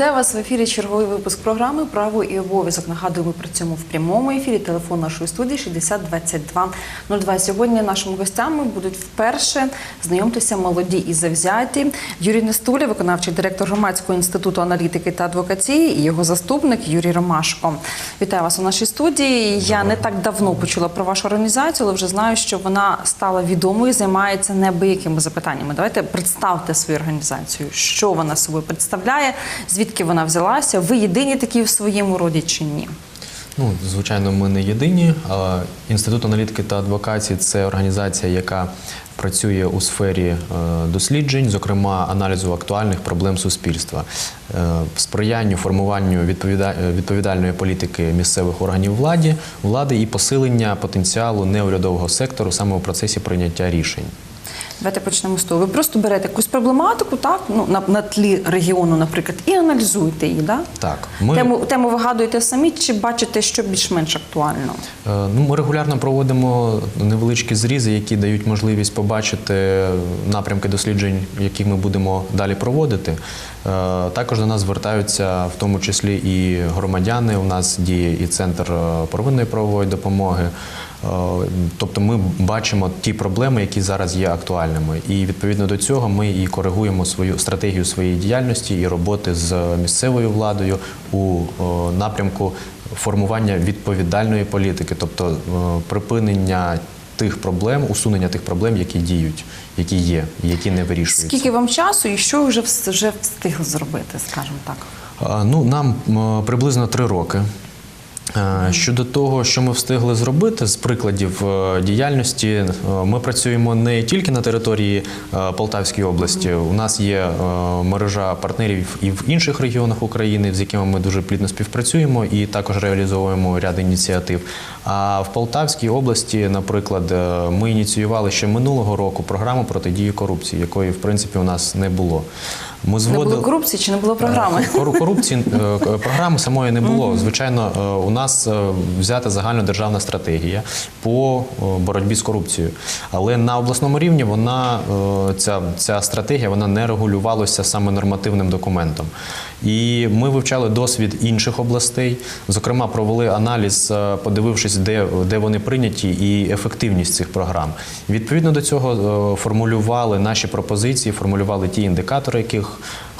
Вітаю вас в ефірі. Черговий випуск програми Право і обов'язок. Нагадую, ми працюємо в прямому ефірі. Телефон нашої студії 60 22 02. Сьогодні нашими гостями будуть вперше знайомтеся молоді і завзяті. Юрій Нестуля, виконавчий директор громадського інституту аналітики та адвокації, і його заступник Юрій Ромашко. Вітаю вас у нашій студії. Я не так давно почула про вашу організацію, але вже знаю, що вона стала відомою, займається неабиякими запитаннями. Давайте представте свою організацію, що вона собою представляє, звідки вона взялася. Ви єдині такі в своєму роді чи ні? Ну, звичайно, ми не єдині. Інститут аналітики та адвокації це організація, яка працює у сфері е, досліджень, зокрема аналізу актуальних проблем суспільства, е, сприянню формуванню е, відповідальної політики місцевих органів влади, влади і посилення потенціалу неурядового сектору саме у процесі прийняття рішень. Давайте почнемо з того. Ви просто берете якусь проблематику, так ну на, на тлі регіону, наприклад, і аналізуєте її. Да? Так, ми Тему тему вигадуєте самі, чи бачите, що більш-менш актуально? Е, Ну, ми регулярно проводимо невеличкі зрізи, які дають можливість побачити напрямки досліджень, які ми будемо далі проводити. Е, Також до нас звертаються в тому числі і громадяни. У нас діє і центр е, первинної правової допомоги. Е, Тобто ми бачимо ті проблеми, які зараз є актуальними, і відповідно до цього ми і коригуємо свою стратегію своєї діяльності і роботи з місцевою владою у е, напрямку формування відповідальної політики, тобто е, припинення тих проблем, усунення тих проблем, які діють, які є, які не вирішуються. Скільки вам часу і що вже вже встигли зробити, скажімо так? Ну, нам приблизно три роки. Е, Щодо того, що ми встигли зробити з прикладів е, діяльності, е, ми працюємо не тільки на території Полтавської області. У нас є мережа партнерів і в інших регіонах України, з якими ми дуже плідно співпрацюємо і також реалізовуємо ряд ініціатив. А в Полтавській області, наприклад, ми ініціювали ще минулого року програму протидії корупції, якої в принципі у нас не було. Ми Не було корупції чи не було програми? Кору- Корупції е, програми самої не було. Звичайно, е, у нас е, взята загальнодержавна стратегія по е, боротьбі з корупцією. Але на обласному рівні вона е, ця, ця стратегія вона не регулювалася саме нормативним документом. І ми вивчали досвід інших областей, зокрема, провели аналіз, е, подивившись, де, де вони прийняті, і ефективність цих програм. Відповідно до цього е, формулювали наші пропозиції, формулювали ті індикатори, яких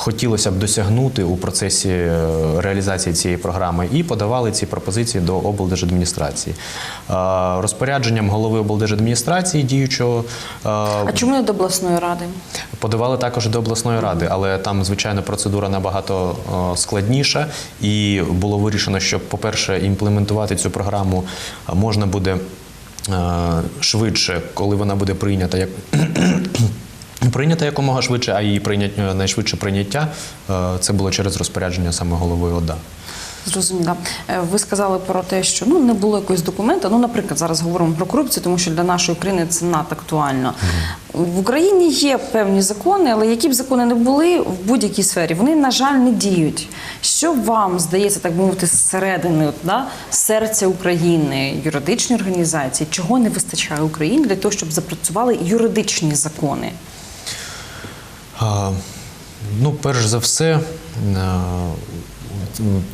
хотілося б досягнути у процесі е, реалізації цієї програми, і подавали ці пропозиції до облдержадміністрації. Е, Розпорядженням голови облдержадміністрації діючого е, А чому не до обласної ради? Подавали також до обласної ради, але там, звичайно, процедура набагато складніша, і було вирішено, що, по-перше, імплементувати цю програму можна буде швидше, коли вона буде прийнята як. Прийнята якомога швидше, а її прийнять найшвидше прийняття е, це було через розпорядження саме голови ОДА. Зрозуміло. Е, Ви сказали про те, що ну не було якогось документа. Ну, наприклад, зараз говоримо про корупцію, тому що для нашої країни це надто актуально. В Україні є певні закони, але які б закони не були в будь-якій сфері, вони на жаль не діють. Що вам здається, так би мовити, зсередини, да, серця України, юридичні організації, чого не вистачає Україні для того, щоб запрацювали юридичні закони? Ну, перш за все, е,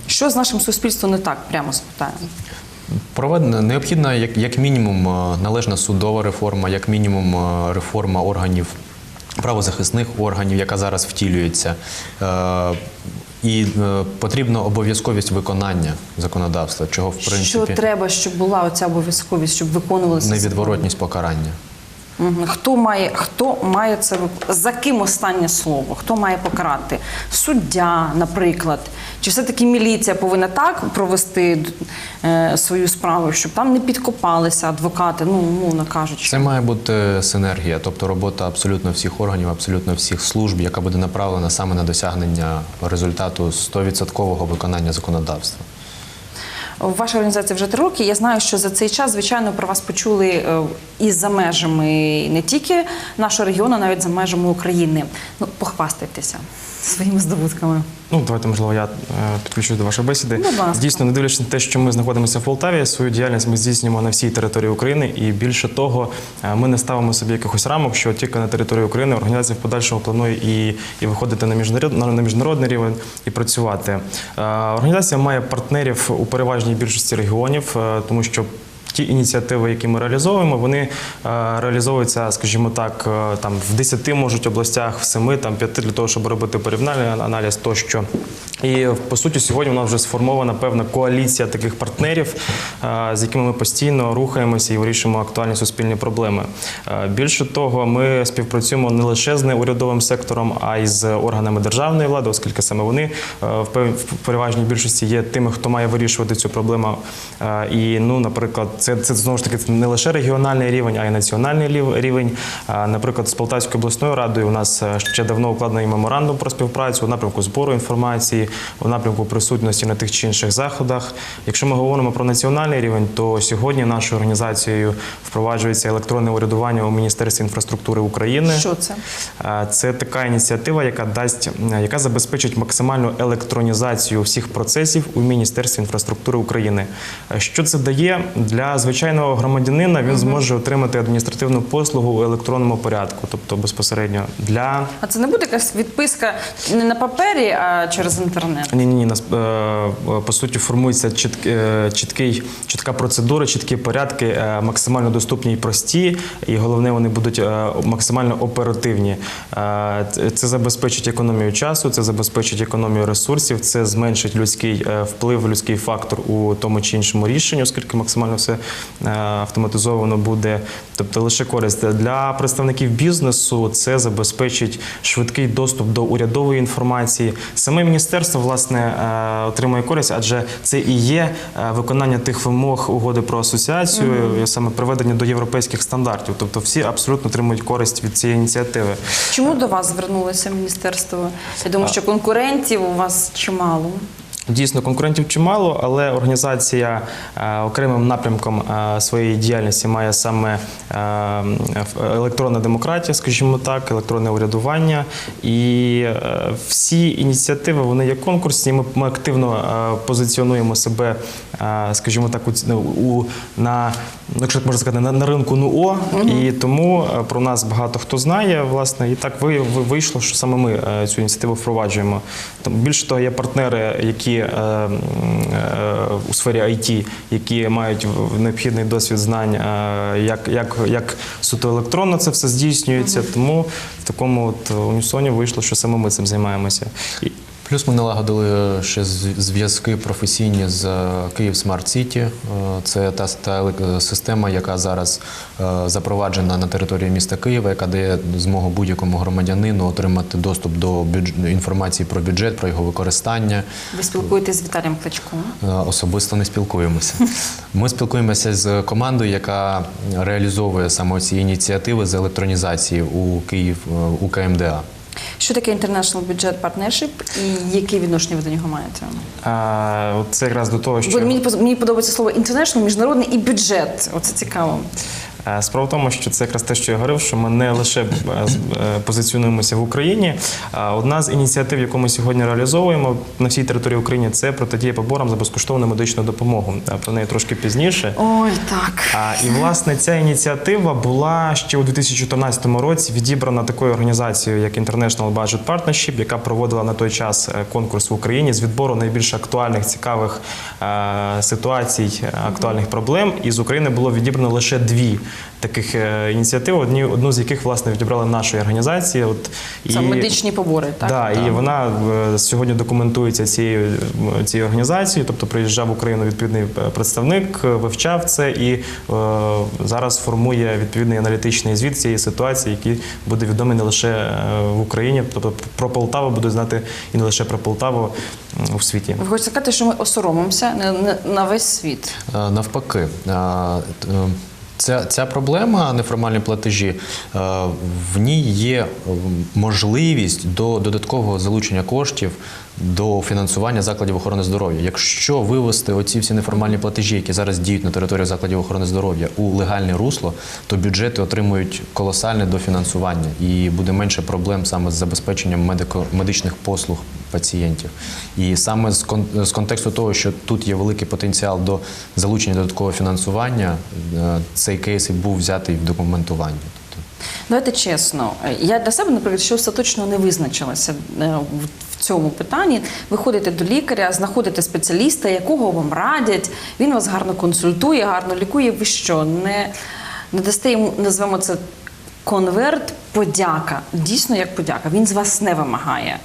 Що з нашим суспільством не так? Прямо спитаємо. Проведена необхідна як, як мінімум е, належна судова реформа, як мінімум е, реформа органів правозахисних органів, яка зараз втілюється. І потрібна обов'язковість виконання законодавства, чого в Що принципі треба, щоб була оця обов'язковість, щоб виконувалися невідворотність покарання. Хто має, хто має це за ким останнє слово? Хто має покарати? Суддя, наприклад. Чи все-таки міліція повинна так провести е, свою справу, щоб там не підкопалися адвокати, ну умовно кажучи. Це має бути синергія, тобто робота абсолютно всіх органів, абсолютно всіх служб, яка буде направлена саме на досягнення результату 100% виконання законодавства. Ваша організація вже три роки. Я знаю, що за цей час, звичайно, про вас почули е, і за межами не тільки нашого регіону, навіть за межами України. Ну, похвастайтеся своїми здобутками. Ну, давайте, можливо, я е, підключусь до вашої бесіди. Дійсно, не дивлячись на те, що ми знаходимося в Полтаві, свою діяльність ми здійснюємо на всій території України. І більше того, е, ми не ставимо собі якихось рамок, що тільки на території України організація в подальшому планує і, і виходити на міжнародний, на, на міжнародний рівень і працювати. Е, Організація має партнерів у переважній більшості регіонів, тому що Ті ініціативи, які ми реалізовуємо, вони е, реалізовуються, скажімо так, е, там в 10 можуть областях, в 7, там 5 для того, щоб робити порівняльний аналіз тощо. І по суті, сьогодні у нас вже сформована певна коаліція таких партнерів, е, з якими ми постійно рухаємося і вирішуємо актуальні суспільні проблеми. Більше того, ми співпрацюємо не лише з неурядовим сектором, а й з органами державної влади, оскільки саме вони в переважній більшості є тими, хто має вирішувати цю проблему. І ну, наприклад, це, це знову ж таки це не лише регіональний рівень, а й національний рівень. Наприклад, з Полтавською обласною радою у нас е, ще давно укладений меморандум про співпрацю у напрямку збору інформації, у напрямку присутності на тих чи інших заходах. Якщо ми говоримо про національний рівень, то сьогодні нашою організацією впроваджується електронне урядування у Міністерстві інфраструктури України. Що це? Це така ініціатива, яка дасть, е, яка забезпечить максимальну електронізацію всіх процесів у Міністерстві інфраструктури України. Е, Що це дає для звичайного громадянина? Він зможе отримати адміністративну послугу у електронному порядку, тобто безпосередньо для А це не буде якась відписка не на папері, а через інтернет. ні, ні, ні. Нас е, по суті формується чітк, е, чіткий, чітка процедура, чіткі порядки, е, максимально доступні і прості, і головне, вони будуть е, максимально оперативні. Е, це- Це забезпечить економію часу, це забезпечить економію ресурсів, це зменшить людський е, вплив, людський фактор у тому чи іншому рішенні, оскільки максимально все автоматизовано буде. Тобто лише користь для представників бізнесу це забезпечить швидкий доступ до урядової інформації. Саме міністерство власне е, отримує користь, адже це і є е, виконання тих вимог угоди про асоціацію, і саме приведення до європейських стандартів. Тобто всі абсолютно отримують користь від цієї ініціативи. Чому до вас звернулося міністерство? Я думаю, що конкурентів у вас чимало. Дійсно, конкурентів чимало, але організація е, окремим напрямком е, своєї діяльності має саме е, електронна демократія, скажімо так, електронне урядування. І всі ініціативи вони є конкурсні. Ми, активно позиціонуємо себе, скажімо так, у, ну, на якщо так можна сказати, на, на ринку НУО. І тому е, про нас багато хто знає, власне, і так ви, ви- вийшло, що саме ми е, цю ініціативу впроваджуємо. Там більше того, є партнери, які е, е, у сфері IT, які мають необхідний досвід знань, е, як, як, як суто електронно це все здійснюється. Тому в такому от унісоні вийшло, що саме ми цим займаємося. І, Плюс ми налагодили ще з- зв'язки професійні з е, Київ Смарт Сіті. Е, Це та, та система, яка зараз е, запроваджена на території міста Києва, яка дає змогу будь-якому громадянину отримати доступ до бюдж- інформації про бюджет, про його використання. Ви спілкуєтесь з Віталієм Кличком. Е, Особисто не спілкуємося. Ми спілкуємося з командою, яка реалізовує саме ці ініціативи з електронізації у Київ е, у КМДА. Що таке International Budget Partnership і які відношення ви до нього маєте? а, це якраз до того, що Бо мені мені подобається слово international, міжнародний і бюджет. Оце цікаво. Е, Справа в тому, що це якраз те, що я говорив, що ми не лише е, е, позиціонуємося в Україні. Одна з ініціатив, яку ми сьогодні реалізовуємо на всій території України, це протидія поборам за безкоштовну медичну допомогу. Про неї трошки пізніше. Ой, так. І власне ця ініціатива була ще у 2014 році відібрана такою організацією, як International Budget Partnership, яка проводила на той час конкурс в Україні з відбору найбільш актуальних, цікавих ситуацій, актуальних проблем. І з України було відібрано лише дві таких е, ініціативи, одні, одну з яких власне відібрали нашої організації. От, Це медичні побори, так? Да, і вона е, сьогодні документується цією, цією організацією, тобто приїжджав в Україну відповідний е, представник, вивчав це і е, зараз формує відповідний аналітичний звіт цієї ситуації, який буде відомий не лише в Україні, тобто про Полтаву будуть знати і не лише про Полтаву у світі. Ви хочете сказати, що ми осоромимося на, весь світ. Навпаки, ця, ця проблема неформальні платежі, е, в ній є е, можливість до додаткового залучення коштів до фінансування закладів охорони здоров'я. Якщо вивести оці всі неформальні платежі, які зараз діють на території закладів охорони здоров'я, у легальне русло, то бюджети отримують колосальне дофінансування і буде менше проблем саме з забезпеченням медико- медичних послуг пацієнтів. І саме з, кон- з контексту того, що тут є великий потенціал до залучення додаткового фінансування, е, цей кейс і був взятий в документуванні. Тобто, Давайте чесно, я для себе, наприклад, ще остаточно не визначилася е, в- цьому питанні. Ви ходите до лікаря, знаходите спеціаліста, якого вам радять, він вас гарно консультує, гарно лікує. Ви що, не, не дасте йому, назвемо це конверт, подяка. Дійсно, як подяка. Він з вас не вимагає.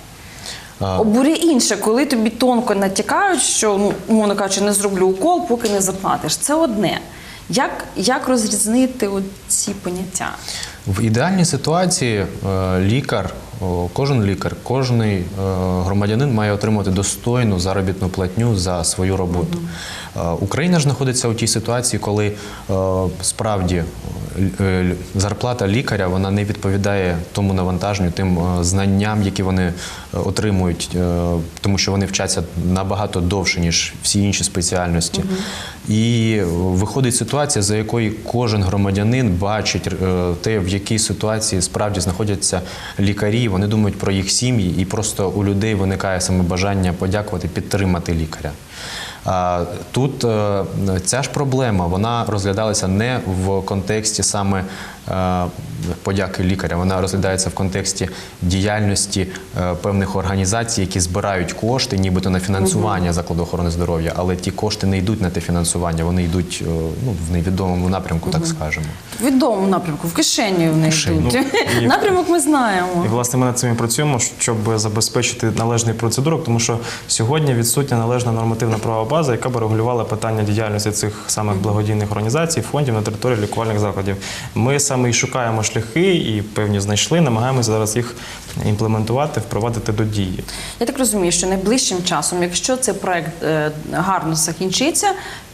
Обурює інше, коли тобі тонко натякають, що ну, умовно кажучи, не зроблю укол, поки не заплатиш. Це одне. Як, як розрізнити ці поняття? В ідеальній ситуації е, лікар, кожен лікар, кожен громадянин має отримати достойну заробітну платню за свою роботу. Е, Україна ж знаходиться у тій ситуації, коли е, справді е, зарплата лікаря вона не відповідає тому навантаженню, тим знанням, які вони отримують, тому що вони вчаться набагато довше, ніж всі інші спеціальності. І виходить ситуація, за якою кожен громадянин бачить те, в якій ситуації справді знаходяться лікарі. Вони думають про їх сім'ї, і просто у людей виникає саме бажання подякувати, підтримати лікаря. Тут е, ця ж проблема вона розглядалася не в контексті саме подяки лікаря, вона розглядається в контексті діяльності е, певних організацій, які збирають кошти, нібито на фінансування закладу охорони здоров'я, але ті кошти не йдуть на те фінансування, вони йдуть е, ну, в невідомому напрямку, так скажемо. Відомому напрямку, в кишені в них Кишені. йдуть. Ну, і- Напрямок ми знаємо. І власне ми над цим і працюємо, щоб забезпечити належний процедурок, тому що сьогодні відсутня належна нормативна правова база, яка би регулювала питання діяльності цих самих благодійних організацій, фондів на території лікувальних закладів. Ми саме і шукаємо шляхи, і певні знайшли, намагаємося зараз їх імплементувати, впровадити до дії. Я так розумію, що найближчим часом, якщо цей проект е, гарно закінчиться,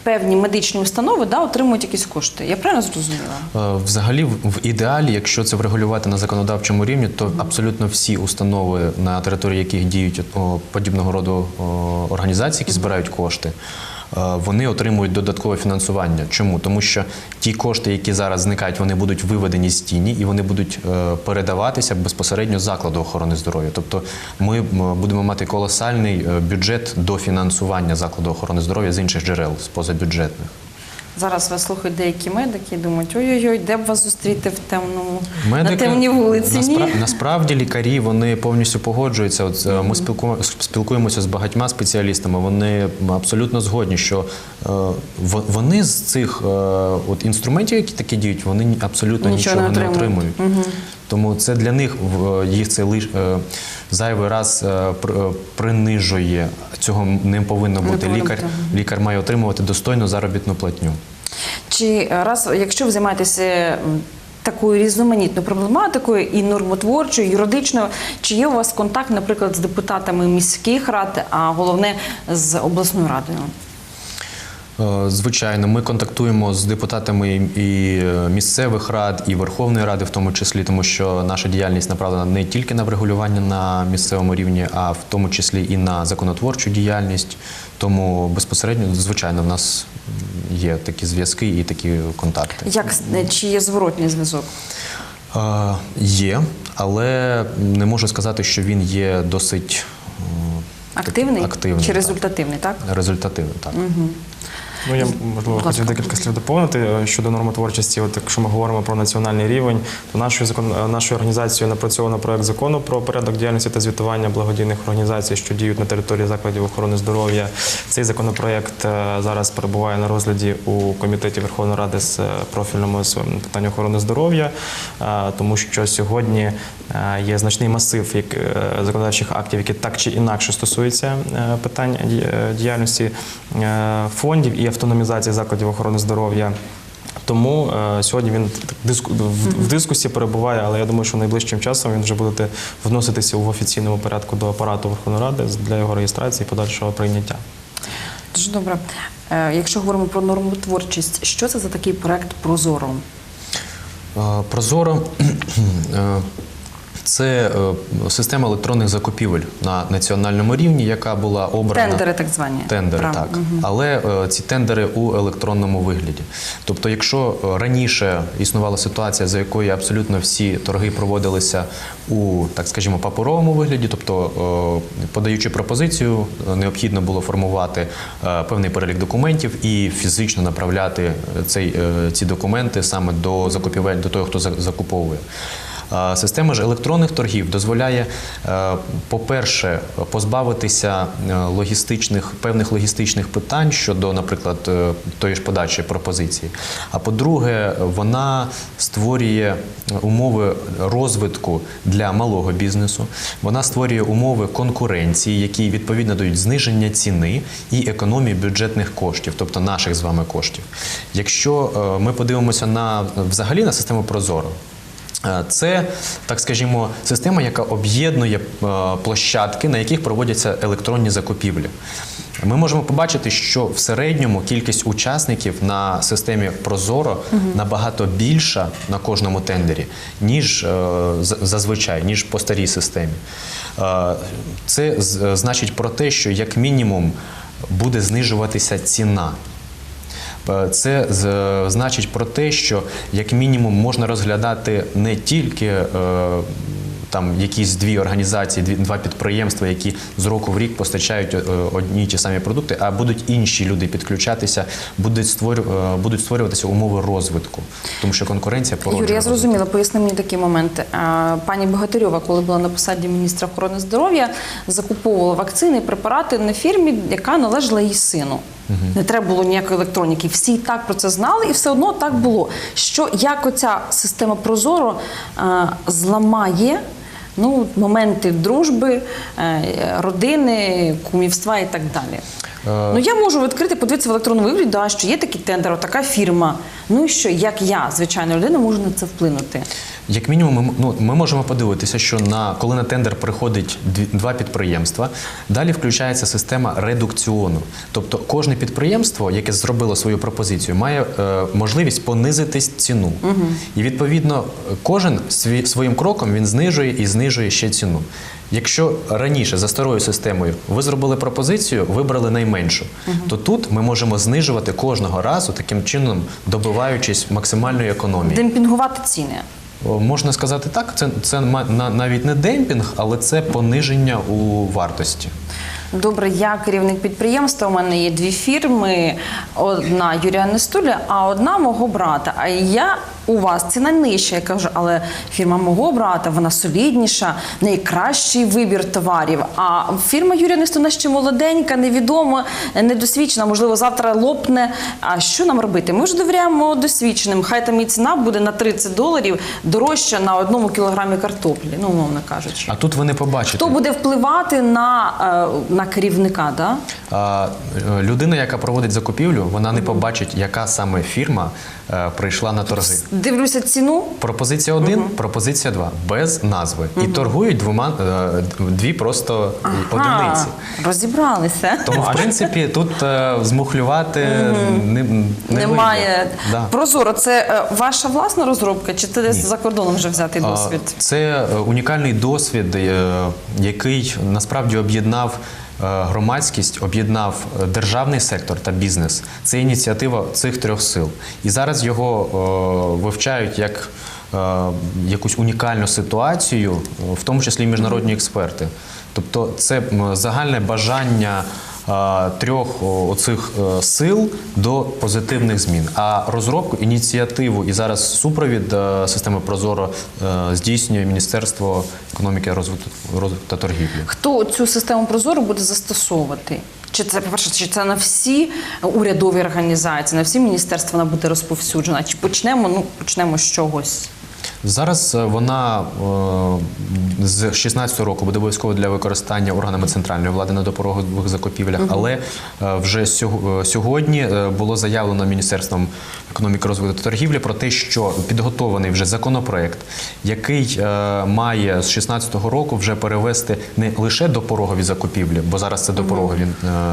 певні медичні установи да, отримують якісь кошти. Я правильно зрозуміла? Е, Взагалі, в ідеалі, якщо це врегулювати на законодавчому рівні, то абсолютно всі установи, на території яких діють подібного роду організації, які збирають кошти, вони отримують додаткове фінансування. Чому? Тому що ті кошти, які зараз зникають, вони будуть виведені з тіні і вони будуть е, передаватися безпосередньо закладу охорони здоров'я. Тобто ми будемо мати колосальний е, бюджет до фінансування закладу охорони здоров'я з інших джерел, з позабюджетних. Зараз вас слухають деякі медики і думають, ой-ой-ой, де б вас зустріти в темному на Медики, темній вулиці? Ні? насправді лікарі вони повністю погоджуються. От е, ми спілку- спілкуємося з багатьма спеціалістами. Вони абсолютно згодні, що вони з цих е, от інструментів, які такі діють, вони абсолютно Нічого нічого, не не отримують. отримують. Тому це для них в- їх це лиш е, зайвий раз е, пр- е, принижує. Цього не повинно бути. повинно Лікар, лікар має отримувати достойну заробітну платню. Чи е, раз, якщо ви займаєтеся такою різноманітною проблематикою і нормотворчою, і юридичною, чи є у вас контакт, наприклад, з депутатами міських рад, а головне з обласною радою? Е, Звичайно, ми контактуємо з депутатами і е, місцевих рад, і Верховної Ради, в тому числі, тому що наша діяльність направлена не тільки на врегулювання на місцевому рівні, а в тому числі і на законотворчу діяльність. Тому безпосередньо, звичайно, в нас є такі зв'язки і такі контакти. Як е, чи є зворотній зв'язок? Е, Є, але не можу сказати, що він є досить Активний, активний чи результативний, так? результативний. Так. Ну, я можливо хотів декілька слів доповнити е, щодо нормотворчості. От якщо ми говоримо про національний рівень, то нашою закон е, нашою організацією напрацьовано проект закону про порядок діяльності та звітування благодійних організацій, що діють на території закладів охорони здоров'я. Цей законопроект е, зараз перебуває на розгляді у комітеті Верховної Ради з профільному з питань охорони здоров'я, тому що сьогодні є значний масив як, законодавчих актів, які так чи інакше стосуються питань діяльності фондів і автономізації закладів охорони здоров'я. Тому е, сьогодні він диску, в, в дискусії перебуває, але я думаю, що найближчим часом він вже буде вноситися в офіційному порядку до апарату Верховної Ради для його реєстрації і подальшого прийняття. Дуже добре. Е, Якщо говоримо про нормотворчість, що це за такий проект Прозоро? Е, Прозоро. Це е, система електронних закупівель на національному рівні, яка була обрана. Тендери так звані. Тендери, Правильно. так. Але е, ці тендери у електронному вигляді. Тобто, якщо раніше існувала ситуація, за якою абсолютно всі торги проводилися у, так скажімо, паперовому вигляді, тобто, е, подаючи пропозицію, необхідно було формувати певний перелік документів і фізично направляти цей, ці документи саме до закупівель, до того, хто за- закуповує. Система ж електронних торгів дозволяє, е, по-перше, позбавитися е, логістичних певних логістичних питань щодо, наприклад, е, тої ж подачі пропозиції. А по-друге, вона створює умови розвитку для малого бізнесу. Вона створює умови конкуренції, які відповідно дають зниження ціни і економії бюджетних коштів, тобто наших з вами коштів. Якщо ми подивимося на взагалі на систему Прозоро. Е, Це, так скажімо, система, яка об'єднує е, площадки, на яких проводяться електронні закупівлі. Ми можемо побачити, що в середньому кількість учасників на системі Прозоро набагато більша на кожному тендері, ніж е, зазвичай, ніж по старій системі. Це значить про те, що як мінімум буде знижуватися ціна. Е, Це з- значить про те, що як мінімум можна розглядати не тільки е, там якісь дві організації, дві, два підприємства, які з року в рік постачають е, одні й ті самі продукти, а будуть інші люди підключатися, будуть створю, е, будуть створюватися умови розвитку, тому що конкуренція породжує. Юрій, я зрозуміла, поясни мені такі моменти. Е, Пані Богатирьова, коли була на посаді міністра охорони здоров'я, закуповувала вакцини і препарати на фірмі, яка належала її сину. Не треба було ніякої електроніки. Всі і так про це знали, і все одно так було. Що як оця система Прозоро е, зламає ну, моменти дружби, е, родини, кумівства і так далі. Е, Ну я можу відкрити, подивитися в електронному вигляді, да, що є такий тендер, така фірма. Ну і що, як я, звичайна людина, можу на це вплинути? Як мінімум, ми, ну, ми можемо подивитися, що на коли на тендер приходить два підприємства, далі включається система редукціону. Тобто кожне підприємство, яке зробило свою пропозицію, має е, можливість понизити ціну. І відповідно кожен свій, своїм кроком він знижує і знижує ще ціну. Якщо раніше за старою системою ви зробили пропозицію, вибрали найменшу, то тут ми можемо знижувати кожного разу таким чином, добиваючись максимальної економії. Демпінгувати ціни. Можна сказати так, це, це навіть не демпінг, але це пониження у вартості. Добре, я керівник підприємства. У мене є дві фірми: одна Юрія Нестуля, а одна мого брата. А я у вас ціна нижча. Я кажу, але фірма мого брата, вона солідніша, найкращий вибір товарів. А фірма Юрія Нестуля ще молоденька, невідома, недосвідчена, можливо, завтра лопне. А що нам робити? Ми ж довіряємо досвідченим. Хай там і ціна буде на 30 доларів дорожча на одному кілограмі картоплі, ну умовно кажучи. А тут ви не побачите. Хто буде впливати на, е, на керівника? Да? А, е, людина, яка проводить закупівлю, вона не побачить, яка саме фірма прийшла на торги. Дивлюся ціну. Пропозиція 1, пропозиція 2, без назви. І торгують двома, е, дві просто одиниці. Розібралися. Тому, в принципі, тут е, змухлювати не, не Немає. Да. Прозоро, це е, ваша власна розробка, чи це десь за кордоном вже взятий досвід? Це е, унікальний досвід, е, який насправді об'єднав е, громадськість, об'єднав е, державний сектор та бізнес. Це ініціатива цих трьох сил. І зараз його е, вивчають як е, якусь унікальну ситуацію, е, в тому числі міжнародні експерти. Тобто, це загальне бажання е, трьох оцих е, сил до позитивних змін. А розробку, ініціативу і зараз супровід е, системи Прозоро е, здійснює Міністерство економіки, розвитку, та торгівлі. Хто цю систему Прозоро буде застосовувати? Чи це по-перше, чи це на всі урядові організації, на всі міністерства вона буде розповсюджена? Чи почнемо? Ну почнемо з чогось. Зараз е, вона е, з 16 року буде обов'язково для використання органами центральної влади на допорогових закупівлях, але е, вже сьог- сьогодні було заявлено Міністерством економіки розвитку та торгівлі про те, що підготований вже законопроект, який має з 16 року вже перевести не лише допорогові закупівлі, бо зараз це допорогові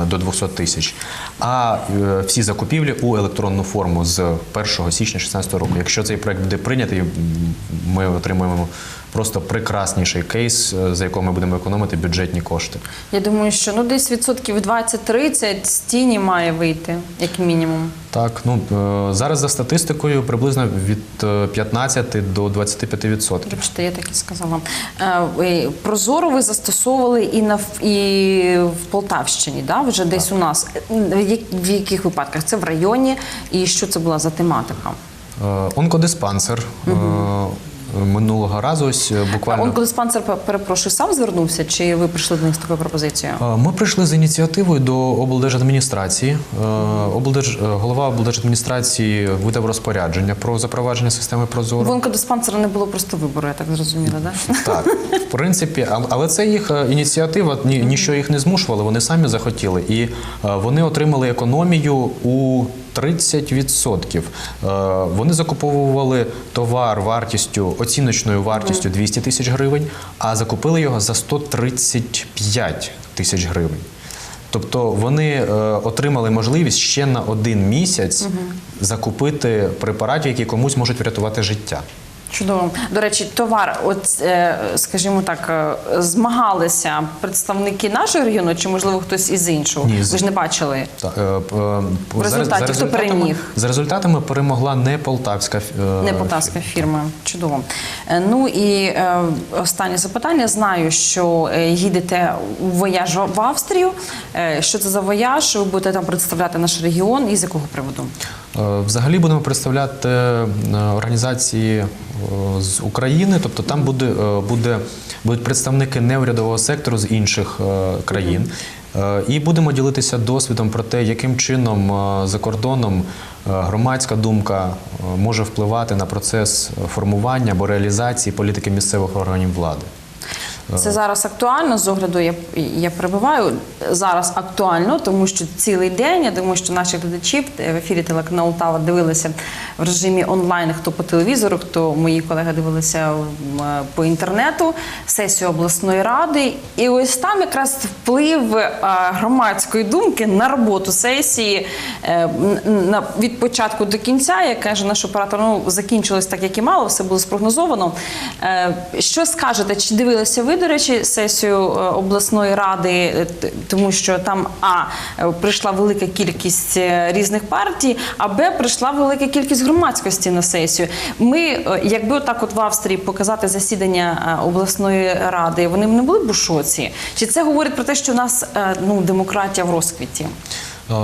до 200 тисяч, а всі закупівлі у електронну форму з 1 січня 2016 року. Якщо цей проект буде прийнятий, ми отримаємо просто прекрасніший кейс, е, за якого ми будемо економити бюджетні кошти. Я думаю, що ну десь відсотків 20-30 з тіні має вийти, як мінімум. Так, ну е, зараз за статистикою приблизно від е, 15 до 25 відсотків. Вибачте, я так і сказала. Е, Прозоро ви застосовували і на і в Полтавщині, да? вже десь у нас. В яких випадках? Це в районі, і що це була за тематика? Е, Онкодиспансер е, минулого разу, ось е, буквально. Онкодиспансер, перепрошую, сам звернувся, чи ви прийшли до них з такою пропозицією? Ми прийшли з ініціативою до облдержадміністрації. Облдерж... Голова облдержадміністрації видав розпорядження про запровадження системи В онкодиспансера не було просто вибору, я так зрозуміла, да? Так, в принципі, але це їх ініціатива, ні, ніщо їх не змушувало, вони самі захотіли. І вони отримали економію у 30%. Е, Вони закуповували товар вартістю, оціночною вартістю 200 тисяч гривень, а закупили його за 135 тисяч гривень. Тобто вони е, отримали можливість ще на один місяць закупити препаратів, які комусь можуть врятувати життя. Чудово. До речі, товар, от е, скажімо так, е, змагалися представники нашого регіону, чи можливо хтось із іншого? Ні, Ви ж не бачили. Так, е, В результаті хто переміг? За результатами перемогла не полтавська Не полтавська фірма. Чудово. Е, Ну і останнє запитання. Знаю, що їдете у вояж в Австрію. Що це за вояж? Ви будете там представляти наш регіон і з якого приводу? Е, Взагалі будемо представляти е, організації е, з України, тобто там буде, буде, будуть представники неурядового сектору з інших країн. І будемо ділитися досвідом про те, яким чином за кордоном громадська думка може впливати на процес формування або реалізації політики місцевих органів влади. Це зараз актуально з огляду. Я, я перебуваю зараз актуально, тому що цілий день. Я думаю, що наші глядачі в ефірі телеканалу Тава дивилися в режимі онлайн. Хто по телевізору, хто мої колеги дивилися е, по інтернету, сесію обласної ради. І ось там якраз вплив е, громадської думки на роботу сесії е, від початку до кінця. Як каже наш оператор, ну закінчилось так, як і мало, все було спрогнозовано. Що скажете? Чи дивилися ви, до речі, сесію е, обласної ради, Е, тому що там а е, прийшла велика кількість різних партій, а б прийшла велика кількість громадськості на сесію. Ми, якби отак, от в Австрії показати засідання обласної ради, вони б не були б у шоці? Чи це говорить про те, що в нас ну демократія в розквіті? Е,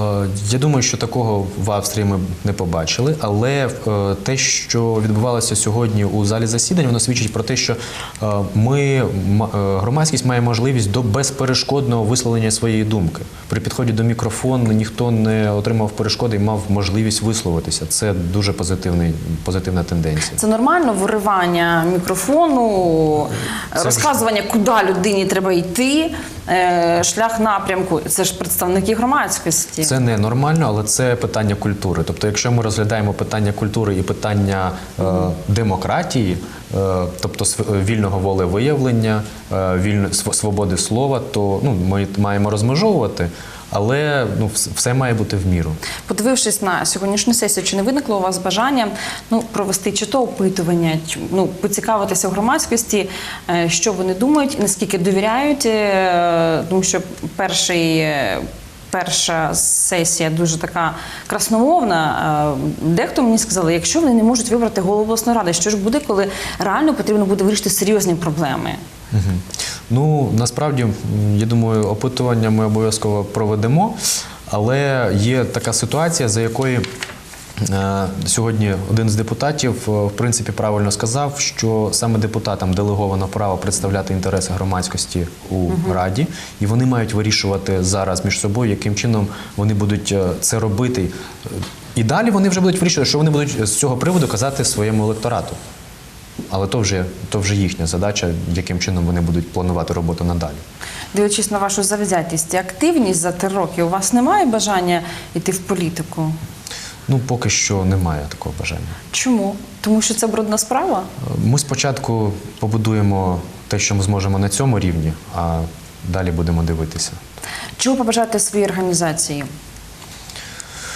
Я думаю, що такого в Австрії ми не побачили, але е, те, що відбувалося сьогодні у залі засідань, воно свідчить про те, що е, ми громадськість має можливість до безперешкодного висловлення своєї думки. При підході до мікрофону ніхто не отримав перешкоди і мав можливість висловитися. Це дуже позитивний, позитивна тенденція. Це нормально виривання мікрофону, Це розказування, куди людині треба йти, шлях напрямку. Це ж представники громадськості. Це не нормально, але це питання культури. Тобто, якщо ми розглядаємо питання культури і питання е, демократії, е, тобто вільного волевиявлення, е, вільно, св- свободи слова, то ну, ми маємо розмежовувати, але ну, все має бути в міру. Подивившись на сьогоднішню сесію, чи не виникло у вас бажання ну, провести чи то опитування, чи, ну, поцікавитися в громадськості, е, що вони думають, наскільки довіряють, е, тому що перший. е, Перша сесія дуже така красномовна. Дехто мені сказали, якщо вони не можуть вибрати голову обласної ради, що ж буде, коли реально потрібно буде вирішити серйозні проблеми? Мгм. Ну насправді, я думаю, опитування ми обов'язково проведемо, але є така ситуація, за якої. е, Сьогодні один з депутатів е, в принципі правильно сказав, що саме депутатам делеговано право представляти інтереси громадськості у раді, і вони мають вирішувати зараз між собою, яким чином вони будуть е, це робити. І далі вони вже будуть вирішувати, що вони будуть з цього приводу казати своєму електорату. Але то вже, то вже їхня задача, яким чином вони будуть планувати роботу надалі. Дивлячись на вашу завзятість і активність за три роки, у вас немає бажання йти в політику? Ну, поки що немає такого бажання. Чому? Тому що це брудна справа? Ми спочатку побудуємо те, що ми зможемо на цьому рівні, а далі будемо дивитися. Чого побажаєте своїй організації?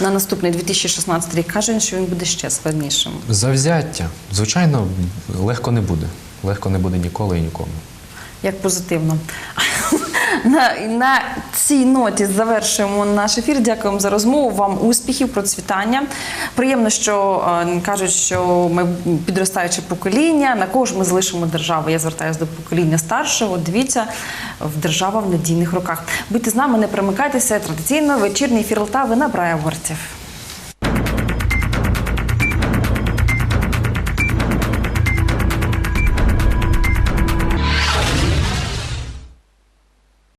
На наступний 2016 рік каже, що він буде ще складнішим. Завзяття, звичайно, легко не буде. легко не буде ніколи і нікому. Як позитивно. На, на цій ноті завершуємо наш ефір. Дякуємо за розмову. Вам успіхів, процвітання. Приємно, що е, кажуть, що ми підростаюче покоління. На кого ж ми залишимо державу? Я звертаюся до покоління старшого. Дивіться, в держава в надійних руках. Будьте з нами, не примикайтеся. Традиційно вечірній ефір Лтави набирає обертів.